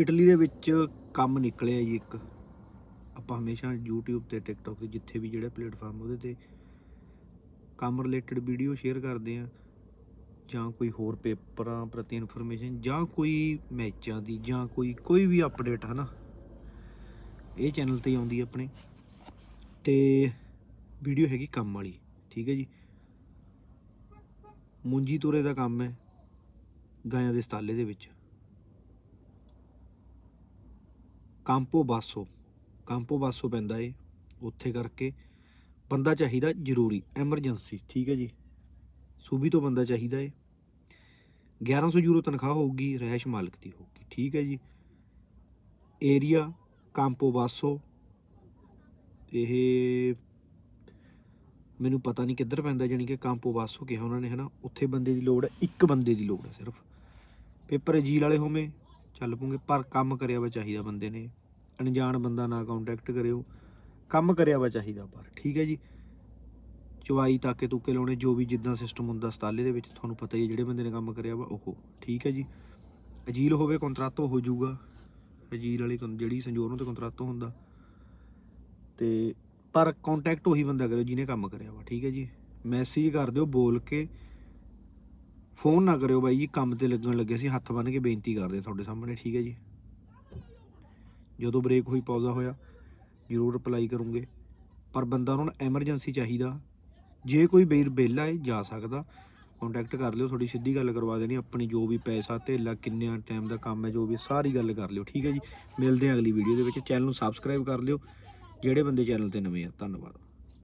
Italy ਦੇ ਵਿੱਚ ਕੰਮ ਨਿਕਲਿਆ ਜੀ ਇੱਕ। ਆਪਾਂ ਹਮੇਸ਼ਾ YouTube ਤੇ TikTok ਤੇ ਜਿੱਥੇ ਵੀ ਜਿਹੜੇ ਪਲੇਟਫਾਰਮ ਉਹਦੇ ਤੇ ਕੰਮ ਰਿਲੇਟਡ ਵੀਡੀਓ ਸ਼ੇਅਰ ਕਰਦੇ ਆ ਜਾਂ ਕੋਈ ਹੋਰ ਪੇਪਰਾਂ ਪ੍ਰਤੀ ਇਨਫੋਰਮੇਸ਼ਨ ਜਾਂ ਕੋਈ ਮੈਚਾਂ ਦੀ ਜਾਂ ਕੋਈ ਕੋਈ ਵੀ ਅਪਡੇਟ ਹਨਾ। ਇਹ ਚੈਨਲ ਤੇ ਆਉਂਦੀ ਆਪਣੇ। ਤੇ ਵੀਡੀਓ ਹੈਗੀ ਕੰਮ ਵਾਲੀ, ਠੀਕ ਹੈ ਜੀ। ਮੁੰਜੀ ਤੋਰੇ ਦਾ ਕੰਮ ਹੈ ਗਾਇਆਂ ਦੇ ਸਤਾਲੇ ਦੇ ਵਿੱਚ। ਕਾਂਪੋ ਬਾਸੋ ਕਾਂਪੋ ਬਾਸੋ ਪੈਂਦਾ ਏ, ਉੱਥੇ ਕਰਕੇ ਬੰਦਾ ਚਾਹੀਦਾ ਜ਼ਰੂਰੀ, ਐਮਰਜੈਂਸੀ, ਠੀਕ ਹੈ ਜੀ। ਸੂਬੀ ਤੋਂ ਬੰਦਾ ਚਾਹੀਦਾ ਏ। 1100 ਯੂਰੋ ਤਨਖਾਹ ਹੋਊਗੀ ਰਹਿਸ਼ ਮਾਲਕ ਦੀ ਹੋਊਗੀ, ਠੀਕ ਹੈ ਜੀ। ਏਰੀਆ, ਕਾਂਪੋ ਬਾਸੋ ਇਹ ਮੈਨੂੰ ਪਤਾ ਨਹੀਂ ਕਿੱਧਰ ਪੈਂਦਾ ਜਾਨੀ ਕਿ ਕਾਂਪੋ ਬਾਸੋ ਕਿਹਾ ਉਹਨਾਂ ਨੇ, ਹਨਾ। ਉੱਥੇ ਬੰਦੇ ਦੀ ਲੋੜ ਹੈ, ਇੱਕ ਬੰਦੇ ਦੀ ਲੋੜ ਹੈ ਸਿਰਫ। ਪੇਪਰ ਅਜੀਲ ਵਾਲੇ ਹੋਵੇਂ, ਚੱਲ ਪੂਗੇ, ਪਰ ਕੰਮ ਕਰਿਆ ਵਾ ਚਾਹੀਦਾ ਬੰਦੇ ਨੇ। ਅਣਜਾਣ ਬੰਦਾ ਨਾ ਕੰਟੈਕਟ ਕਰਿਓ। ਕੰਮ ਕਰਿਆ ਵਾ ਚਾਹੀਦਾ ਪਰ, ਠੀਕ ਹੈ ਜੀ? ਚਵਾਈ ਤਾਕੇ ਤੂਕੇ ਲਾਉਣੇ, ਜੋ ਵੀ ਜਿੱਦਾਂ ਸਿਸਟਮ ਹੁੰਦਾ ਸਤਾਲੇ ਦੇ ਵਿੱਚ, ਤੁਹਾਨੂੰ ਪਤਾ ਹੀ ਹੈ, ਜਿਹੜੇ ਬੰਦੇ ਨੇ ਕੰਮ ਕਰਿਆ ਵਾ, ਉਹ। ਠੀਕ ਹੈ ਜੀ? ਅਜੀਲ ਹੋਵੇ ਕੰਟਰਾਤੋ ਹੋ ਜਾਊਗਾ। ਅਜੀਲ ਵਾਲੀ ਕੰ- ਜਿਹੜੀ ਸੰਜੋਰ ਨੂੰ ਤੇ ਕੰਟਰਾਤੋ ਹੁੰਦਾ। ਤੇ ਪਰ ਕੰਟੈਕਟ ਉਹੀ ਬੰਦਾ ਕਰਿਓ ਜਿਹਨੇ ਕੰਮ ਕਰਿਆ ਵਾ, ਠੀਕ ਹੈ ਜੀ? ਮੈਸੇਜ ਕਰ ਦਿਓ, ਬੋਲ ਕੇ। ਫੋਨ ਨਾ ਕਰਿਓ ਬਾਈ ਜੀ, ਕੰਮ ਤੇ ਲੱਗਣ ਲੱਗੇ ਸੀ, ਹੱਥ ਬੰਨ ਕੇ ਬੇਨਤੀ ਕਰਦੇ ਹਾਂ ਤੁਹਾਡੇ ਸਾਹਮਣੇ, ਠੀਕ ਹੈ ਜੀ? ਜਦੋਂ ਬ੍ਰੇਕ ਹੋਈ ਪੌਜ਼ਾ ਹੋਇਆ, ਜ਼ਰੂਰ ਅਪਲਾਈ ਕਰੂੰਗੇ। ਪਰ ਬੰਦਾ ਉਹਨਾਂ ਨੂੰ ਐਮਰਜੈਂਸੀ ਚਾਹੀਦਾ। ਜੇ ਕੋਈ ਬੇਰ ਬੇਲਾ ਹੈ ਜਾ ਸਕਦਾ। ਕੰਟੈਕਟ ਕਰ ਲਿਓ ਥੋੜੀ ਸਿੱਧੀ ਗੱਲ ਕਰਵਾ ਦੇਣੀ। ਆਪਣੀ ਜੋ ਵੀ ਪੈਸਾ, ਧੇਲਾ ਕਿੰਨੇ ਟਾਈਮ ਦਾ ਕੰਮ ਹੈ, ਜੋ ਵੀ ਸਾਰੀ ਗੱਲ ਕਰ ਲਿਓ। ਠੀਕ ਹੈ ਜੀ? ਮਿਲਦੇ ਹਾਂ ਅਗਲੀ ਵੀਡੀਓ ਦੇ ਵਿੱਚ। ਚੈਨਲ ਨੂੰ ਸਬਸਕ੍ਰਾਈਬ ਕਰ ਲਿਓ। ਜਿਹੜੇ ਬੰਦੇ ਚੈਨਲ ਤੇ ਨਵੇਂ ਆ, ਧੰਨਵਾਦ।